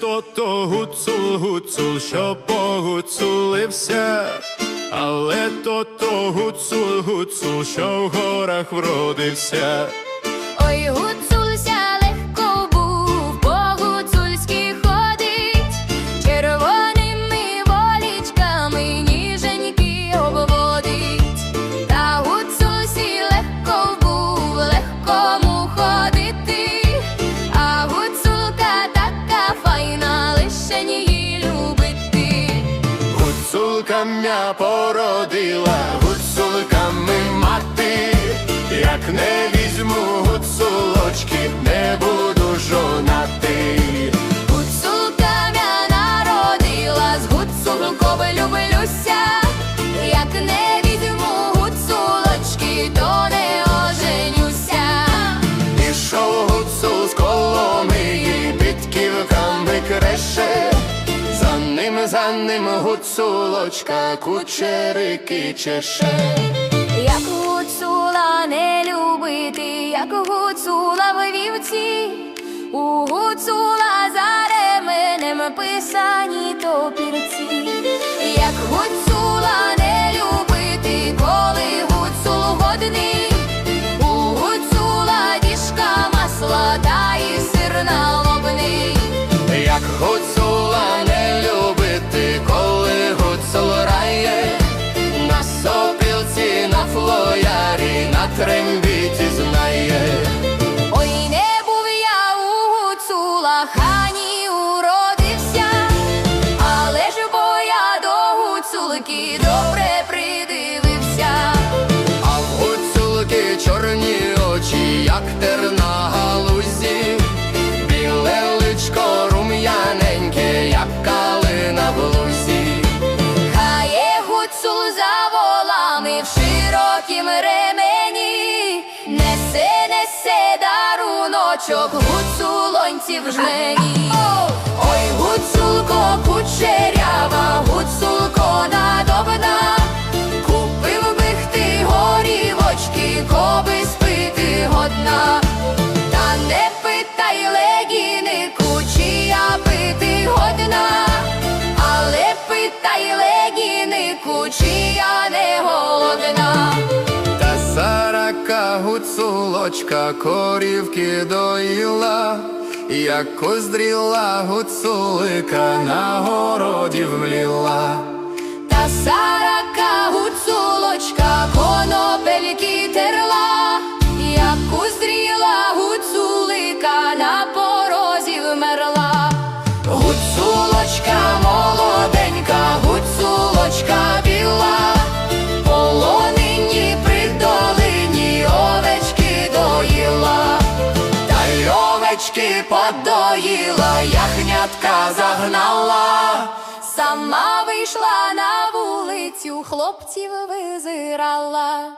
то-то гуцул, гуцул, що погуцулився, але то-то гуцул, гуцул, що в горах вродився. Ой, гуцул. Гуцулка м'я породила, гуцулками мати, як не за ним гуцулочка, кучерики чеше. Як гуцула не любити, як гуцула в вівці, у гуцула за ременем писані топірці, гуцулки добре придивився. А в гуцулки чорні очі, як терна галузі, біле личко рум'яненьке, як калина в лузі. Хає гуцул за волами в широкім ремені, несе, несе даруночок гуцулоньці в жмені. Гуцулочка корівки доїла, як коздріла гуцулика на городі вмліла. Та сарака гуцулочка конопельки терла, як коздріла гуцулика на овечки подоїла, яхнятка загнала. Сама вийшла на вулицю, хлопців визирала.